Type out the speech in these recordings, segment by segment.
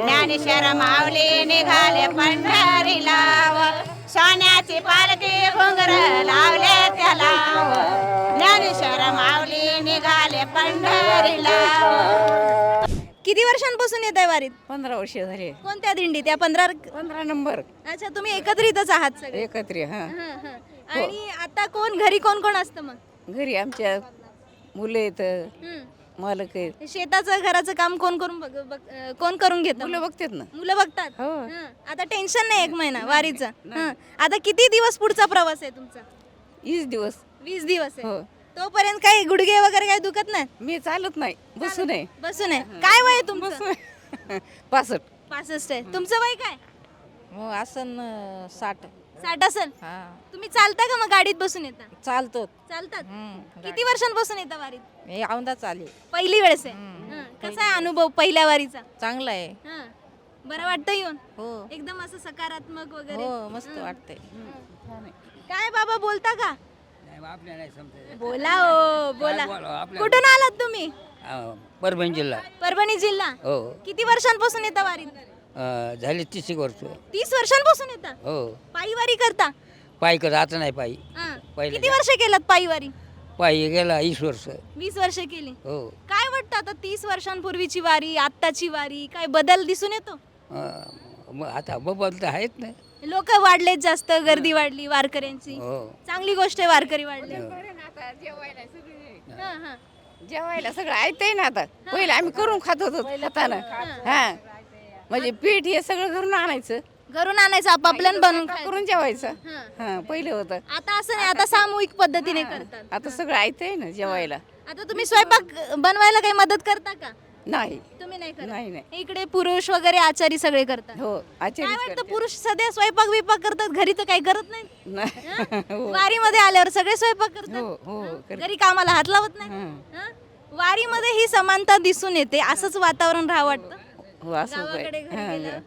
ज्ञानेश्वर माऊली निघाले पंढरीला सोन्याची पालखी घुंगर लावले त्याला. ज्ञानेश्वर माऊली निघाले पंढरीला किती वर्षांपासून येत आहे वारीत? पंधरा वर्ष झाले. कोणत्या दिंडीत? या पंधरा पंधरा नंबर. अच्छा तुम्ही एकत्रितच आहात सगळे? एकत्र हा. हं, हं. आणि आता कोण घरी कोण कोण असतं मग? घरी आमच्या मुलं येतं हं. मालक आहेत. शेताचं घराचं काम कोण करून बघ- बघ- अं, कोण करून घेत? मुलं बघतात ना. मुलं बघतात? हो. हं. आता टेन्शन नाही एक महिना वारीचं. हं. आता किती दिवस पुढचा प्रवास आहे तुमचा? वीस दिवस. वीस दिवस आहे. हो. तोपर्यंत काही गुडघे वगैरे काही दुखत नाही? मी चालत नाही. बसून आहे बसून आहे काय वय आहे तुमचं? बसून पासष्ट. पासष्ट आहे. तुमचं वय काय? हो आसन साठ. साठ असेल. हा. तुम्ही चालता का मग गाडीत बसून येता? चालतो. चालतात. किती वर्षांपासून येता वारीत? हे औंदा चाले. पहिली वेळेस आहे. हं. कसा आहे अनुभव पहिल्या वारीचा? चांगला आहे. हं. बरं वाटतं येऊन? हो. एकदम असं सकारात्मक वगैरे? हो मस्त वाटतंय. काय बाबा बोलता का? बोला ओ बोला. कुठून आलात तुम्ही? परभणी जिल्हा. परभणी जिल्हा? हो. किती वर्षांपासून येता वारीत? झाले तीस एक वर्ष. तीस वर्षांपासून येता? हो. पायी वारी करता? पायी कर आता नाही पायी. हं. पहिले किती वर्ष केलात पायी वारी पायी गेला वीस वर्ष. वीस वर्ष केली. हो. काय वाटतं आता तीस वर्षांपूर्वीची वारी आत्ताची वारी काय बदल दिसून येतो? अं, मग आता बबल तर आहेत ना. लोक वाढलेत जास्त गर्दी वाढली वारकऱ्यांची. हो. चांगली गोष्ट आहे वारकरी वाढले. हं, हं. जेवायला सगळं ऐकतंय ना आता. पहिले आम्ही करून खात होतो हातानं. हा. म्हणजे पीठ हे सगळं घरून आणायचं. घरून आणायचं आपापल्यान बनवून खायचं. करून जेवायचं. हं. हा पहिलं होतं. आता असं नाही आता सामूहिक पद्धतीने करतात. आता सगळं ऐकतंय ना जेवायला. आता तुम्ही स्वयंपाक बनवायला काही मदत करता का? नाही. तुम्ही नाही करत? नाही नाही. इकडे पुरुष वगैरे आचारी सगळे करतात. हो काय आचार्य वाटतं पुरुष सध्या स्वयंपाक विपाक करतात घरी तर काही करत नाही नाही वारीमध्ये आल्यावर सगळे स्वयंपाक हो करतात हो? कर- घरी कामाला हात लावत नाही हं. हं? वारीमध्ये ही समानता दिसून येते असंच वातावरण राहा वाटतं? हो असं गावाकडे घरी काय गेल्यावर.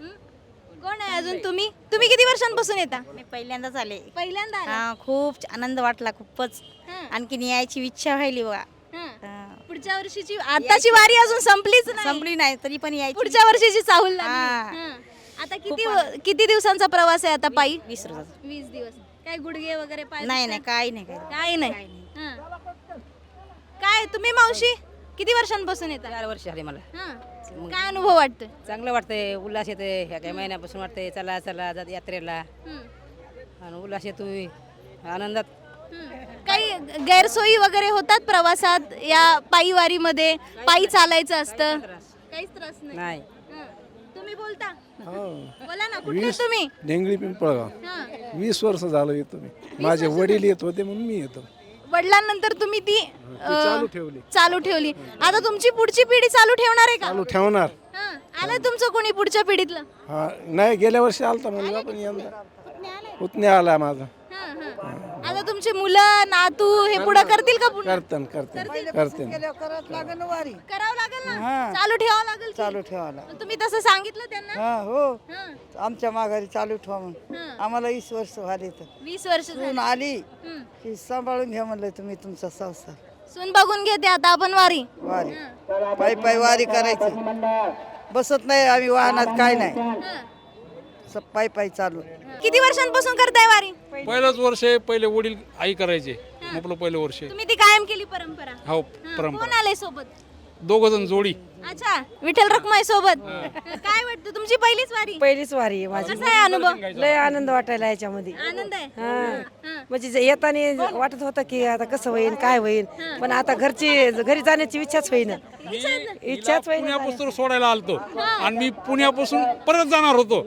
हं? कोण आहे अजून तुम्ही तुम्ही किती वर्षांपासून येता मी पहिल्यांदाच आले पहिल्यांदा आला? हा खूप आनंद वाटला खूपच हं. आणखीन यायची इच्छा व्हायली बघा हं. हा. पुढच्या वर्षीची आताची वारी अजून संपलीच नाही संपली नाही तरी पण यायची पुढच्या वर्षीची चाहूल. लागली. हं. आता किती व- किती दिवसांचा प्रवास आहे आता पायी वीस रोज वीस दिवस काय गुडघे वगैरे पाय नाही? नाही काही नाही काही काय नाही हं. काय तुम्ही मावशी किती वर्षांपासून येतात चार वर्ष झाले मला हं. काय अनुभव वाटतोय? चांगलं वाटतंय उल्हास येते ह्या काही महिन्यापासून वाटतंय चला चला जात यात्रेला. हं. आणि उल्हास येतोय आनंदात. काही गैरसोयी वगैरे होतात प्रवासात? या पायी वारीमध्ये पायी चालायचं असतं? काहीच त्रास नाही. नाही. हं. तुम्ही बोलता? हो. बोला ना कुठले तुम्ही? ढेंगळी पिंपळगाव. हं. वीस वर्ष झालं येतो मी. माझे वडील येत होते म्हणून मी येतो. वडिलांनंतर तुम्ही ती अं, चालू ठेवली. चालू ठेवली. आता तुमची पुढची पिढी चालू ठेवणार आहे का? चालू ठेवणार. हं. आलं तुमचं कोणी पुढच्या पिढीतलं? हा नाही गेल्या वर्षी आलता मुलगा पण यंदा. पुतण्या आला माझा. तुमचे मुलं नातू हे पुढे करतील का पुन्हा? करतन करतन करते करावं लागेल ना चालू ठेवावं लागेल चालू ठेवायला तुम्ही तसं सांगितलं त्यांना? हा हो. हं. आमच्या माघारी चालू ठेवा म्हणून. हं. आम्हाला वीस वर्ष झाले तर वीस वर्ष झाली. सून आली हं. की सांभाळून घ्या म्हणलं तुम्ही तुमचा संसार. सून बघून घेते आता आपण वारी. वारी. पायी पायी वारी करायची. बसत नाही आम्ही वाहनात काय नाही. हं. स- पायी पायी चालू. किती वर्षांपासून करताय वारी? पहिलंच वर्ष आहे पहिले वडील आई करायचे. आपलं पहिलं वर्ष आहे. तुम्ही ती कायम केली परंपरा? हो हं. परंपरा. कोण आले सोबत? दोघ जण जोडी. अच्छा विठ्ठल रखमाई सोबत. काय वाटतं तुमची पहिलीच वारी? पहिलीच वारी आहे माझी. कसा आहे अनुभव? लय आनंद वाटायला याच्यामध्ये. आनंद आहे? हा. म्हणजे जे येताना वाटत होतं की आता कसं होईल काय होईल पण आता घरची घरी जाण्याची इच्छाच होईना. इच्छाच होईना पुण्यापासून सोडायला आलतो. आणि मी पुण्यापासून परत जाणार होतो.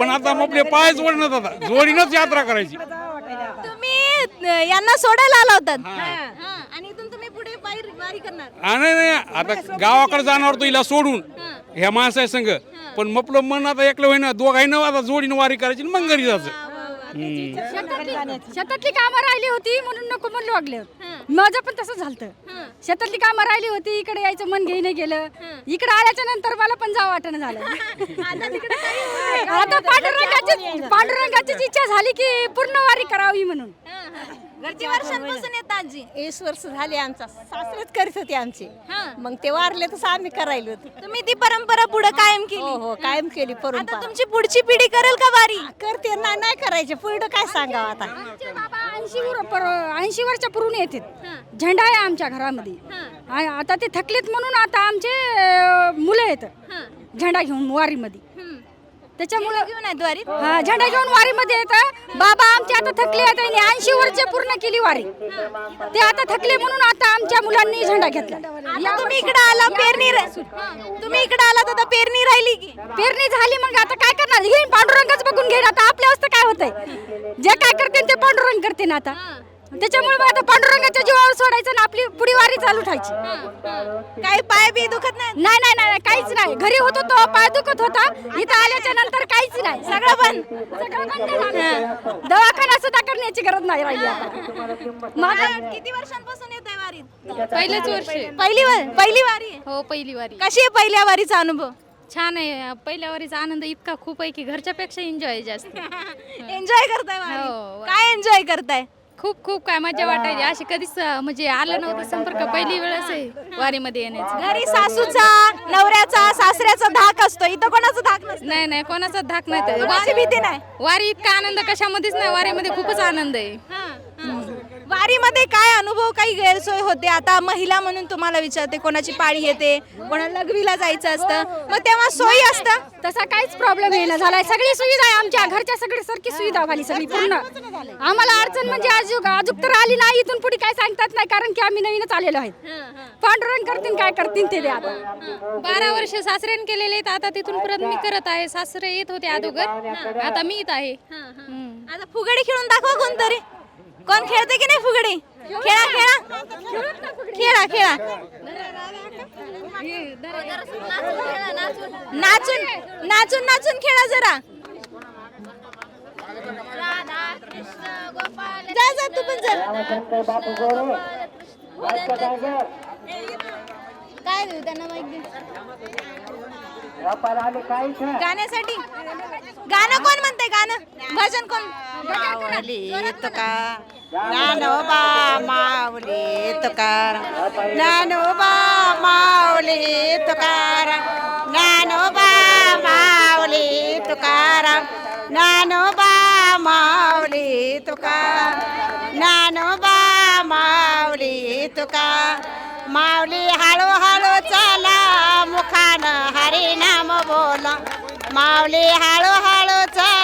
पण आता आपले पाय जोडण्यात आता जोडीनच यात्रा करायची. तुम्ही अं, यांना सोडायला आला होतात हं. आणि इथून पायी वारी करणार. हा, नाही नाही आता गावाकडे जाणार होतो हिला सोडून. ह्या माणसा संघ. पण मपलं मन आता एकलं होईना दोघांना आता जोडीनं वारी करायची आणि मग घरी जायचं. शेतातली कामं राहिली होती म्हणून नको म्हणलं वागले माझं पण तसं झालं शेतातली कामं राहिली होती इकडे यायचं मन घेईने गेलं. इकडे आल्याच्यानंतर मला पण जावं वाटणं झालं. आता पांडुरंगाची पांडुरंगाचीच इच्छा झाली की पूर्ण वारी करावी म्हणून. किती वर्षांपासून येत आजी. वीस वर्ष झाले आमचा सासरेच करीत होते आमचे. हा. मग ते वारले तसं आम्ही करायला होतो. तुम्ही ती परंपरा पुढे कायम हो केली? हो कायम केली आता परंपरा तुमची पुढची पिढी करेल का वारी? करते ना नाही करायचे. पुढं काय सांगावं आता? आमचे बाबा ऐंशी वर ऐंशी वरच्या पुरून येतात झेंडा आहे आमच्या घरामध्ये. आ- आता ते थकलेत म्हणून आता आमचे अं, मुलं आहेत. झेंडा घेऊन वारीमध्ये. त्याच्यामुळं घेऊन आहेत वारीत हा झेंडा घेऊन वारीमध्ये येतं. बाबा आमचे आता थकले आहेत आणि ऐंशी वर्ष पूर्ण केली वारी. ते आता थकले म्हणून आता आमच्या मुलांनी झेंडा घेतला. आता तुम्ही इकडे आला पेरणी रा- तुम्ही इकडे आला तर पेरणी राहिली की. पेरणी झाली मग आता काय करणार? घेईन पांडुरंगच बघून घेईन. आता आपल्या अवस्था काय होतंय? जे काय करते ते पांडुरंग करते ना आता त्याच्यामुळे मग आता पांडुरंगाच्या जीवावर सोडायचं ना आपली पुढी वारी चालू ठेवायची. काही पाय बी दुखत नाही? नाही नाही नाही काहीच नाही. घरी होतो तो पाय दुखत होता. इथं आल्याच्यानंतर काहीच नाही. सगळं बंद. सगळं बंद झालं. दवाखाना सुद्धा करण्याची गरज नाही राहिली आता. माझं किती वर्षांपासून येत आहे वारीत पहिलंच वर्ष. पहिली वारी पहिली वारी? आहे. हो पहिली वारी. कशी आहे पहिल्या वारीचा अनुभव? छान आहे. पहिल्या वारीचा आनंद इतका खूप आहे की घरच्यापेक्षा एन्जॉय जास्त. एन्जॉय करताय वारी? हो. काय एन्जॉय करताय? खूप खूप काय मजा वाटायची अशी कधीच म्हणजे आलं नव्हतं संपर्क. पहिली वेळच आहे वारीमध्ये येण्याचं. घरी सासूचा नवऱ्याचा सासऱ्याचा धाक असतो. इथं कोणाचा धाक नसतो. नाही नाही कोणाचा धाक नाही. तर कोणाची भीती नाही. वारी इतका आनंद कशामध्येच नाही. वारीमध्ये खूपच आनंद आहे. वारीमध्ये काय अनुभव काही होते. आता महिला म्हणून तुम्हाला विचारते कोणाची पाळी येते? कोणाला लघवीला जायचं असतं? मग तेव्हा सोयी असतं? तसा काहीच प्रॉब्लेम येणं झालाय सगळी सुविधा आहे आमच्या. घरच्या सगळी सारखी सुविधा झाली सगळी पूर्ण. आम्हाला अडचण म्हणजे अजून अजून तर आली नाही. इथून पुढे काय सांगतात नाही. कारण की आम्ही नवीनच आलेलो आहेत पांडुरंग करतील काय करतील ते आता. बारा वर्ष सासऱ्याने केलेले आहेत. आता तिथून परत मी करत आहे. सासरे येत होते अगोदर. आता मी येत आहे. हम्म. आता फुगडी खेळून दाखवा कोणतरी. कोण खेळते की नाही फुगडी? खेळा खेळा. खेळा खेळा. नाचून नाचून नाचून खेळा जरा. जा जा तू पण जा. काय देऊ त्यांना माहिती गाण्यासाठी. गाणं कोण म्हणते गाणं. भजन कोण? माऊली तुका नानोबा माऊली तुकार नानोबा माऊली तुकार नानोबा माऊली तुकार नानोबा माऊली तुकार नानोबा माऊली तुकार माऊली हळूहळू चला मुखान हरी नाम बोला. माऊली हळूहळू चला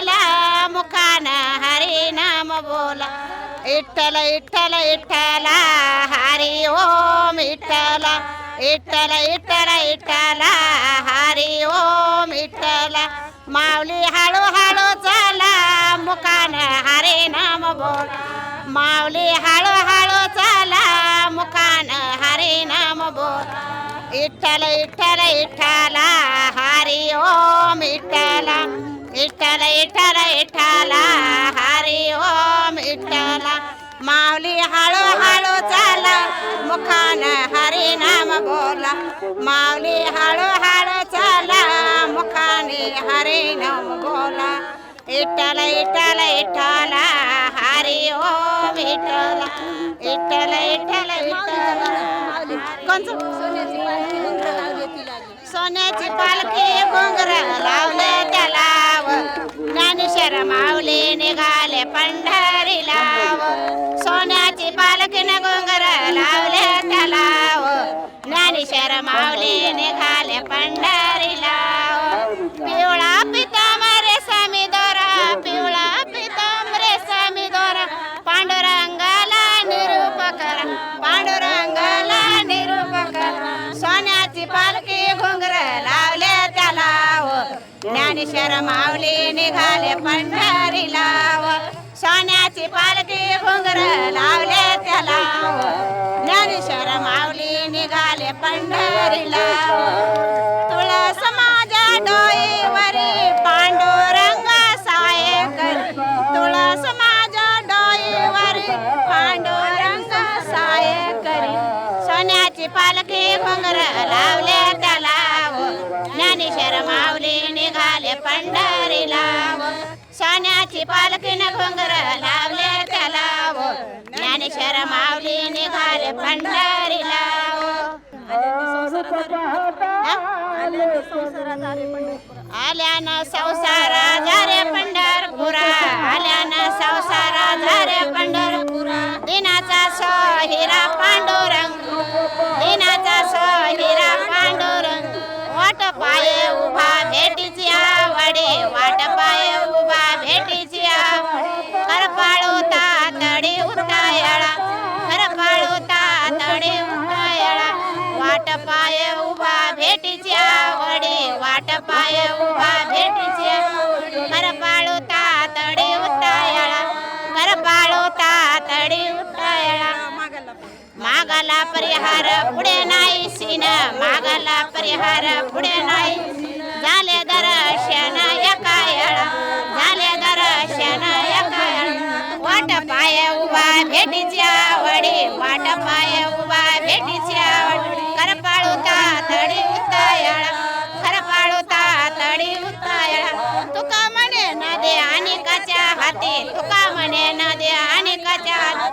इठ्ठल इठ्ठल इठ्ठला हरी ओम इठ्ठला इठ्ठल इठ्ठल इठ्ठला हरी ओम इठ्ठला माऊली हळूहळू चला मुखानं हरे नाम बोला. माऊली हळूहळू चला मुखानं हरी नाम बोल. इठ्ठल इठ्ठल इठ्ठला हरी ओम इठ्ठला इठ्ठल इठ्ठल इठ्ठला हरी ओम माऊली हळू हळू चाला मुखानं हरी नाम बोला. माऊली हळू हळू चाला मुखाने हरी नाम बोला. इठ्ठल इठ्ठल इठ्ठला हरी ओम इठ्ठला इठ्ठल इठ्ठल इठ्ठला सोन्याची पालखी घुंगर लावले त्यालाव ज्ञानेश्वर माऊली निघाले पंढरी ज्ञानेश्वर माऊली निघाले पंढरी लाव. सोन्याची पालखी घुंगर लावले त्याला. ज्ञानेश्वर माऊली निघाले पंढरी लाव. तुळस माझ्या डोईवरी पांडुरंगा साय तुळस माझ्या डोईवरी पांडुरंगा साय सोन्याची पालखी घुंगर लावले पालखीनं घोंगर लावले त्याला ज्ञानेश्वर माऊली निघाले पंढरीला आल्यानं संसारा झारे झाले पंढरपुरा. आल्यानं संसारा झाले पंढरपुरा. दिनाचा सो हिरा पांडुरंग. दिनाचा सो हिरा पांडुरंग. वाट पाये उभा भेटीची आवडे वाट पाये उभा भेटीची पाय उभा भेटीची करपाळू तातडी उतायळा करपाळू तातडी उतायळा मागाला परिहार पुढे नाही सीन. मागाला परिहार पुढे नाही. झाले दर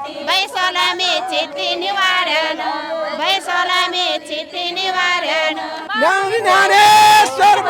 बैसोला मी निवारण बैसोला मी निवारण। ज्ञानेश्वर